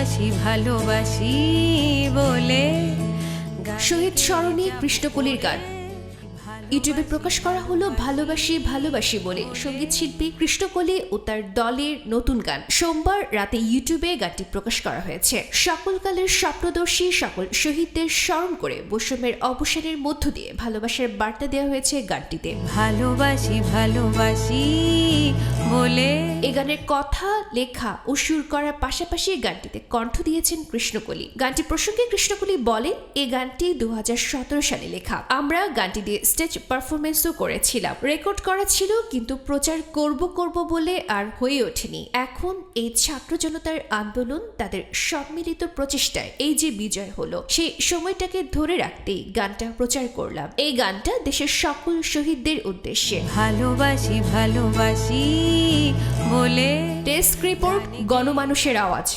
ভালোবাসি ভালোবাসি বলে শহীদ স্মরণে পৃষ্ঠপলির গান। ইউটিউবে প্রকাশ করা হলো ভালোবাসি ভালোবাসি বলে। সংগীত শিল্পী কৃষ্ণকলি ও তার দলের নতুন গান। সোমবার রাতে ইউটিউবে গানটি প্রকাশ করা হয়েছে। সকল কালের স্বপ্নদর্শী সকল শহীদদের স্মরণ করে বৈষম্যের অবসানের মধ্য দিয়ে ভালোবাসার বার্তা দেওয়া হয়েছে গানটিতে। ভালোবাসি ভালোবাসি বলে। এই গানের কথা লেখা ও সুর করার পাশাপাশি গানটিতে কণ্ঠ দিয়েছেন কৃষ্ণকলি গানটি প্রসঙ্গে কৃষ্ণকলি বলেন এই গানটি দু হাজার সতেরো সালে লেখা। আমরা গানটি দিয়ে স্টেজ পারফরমেন্সও করেছিলাম। রেকর্ড করা ছিল কিন্তু প্রচার করব করব বলে আর হয়ে ওঠেনি। এখন এই ছাত্র জনতার আন্দোলন তাদের সম্মিলিত প্রচেষ্টায়। এই যে বিজয় হলো সেই সময়টাকে ধরে রাখতেই গানটা প্রচার করলাম। এই গানটা দেশের সকল শহীদদের উদ্দেশ্যে। ভালোবাসি ভালোবাসি বলে ডেস্ক রিপোর্ট গণমানুষের আওয়াজ।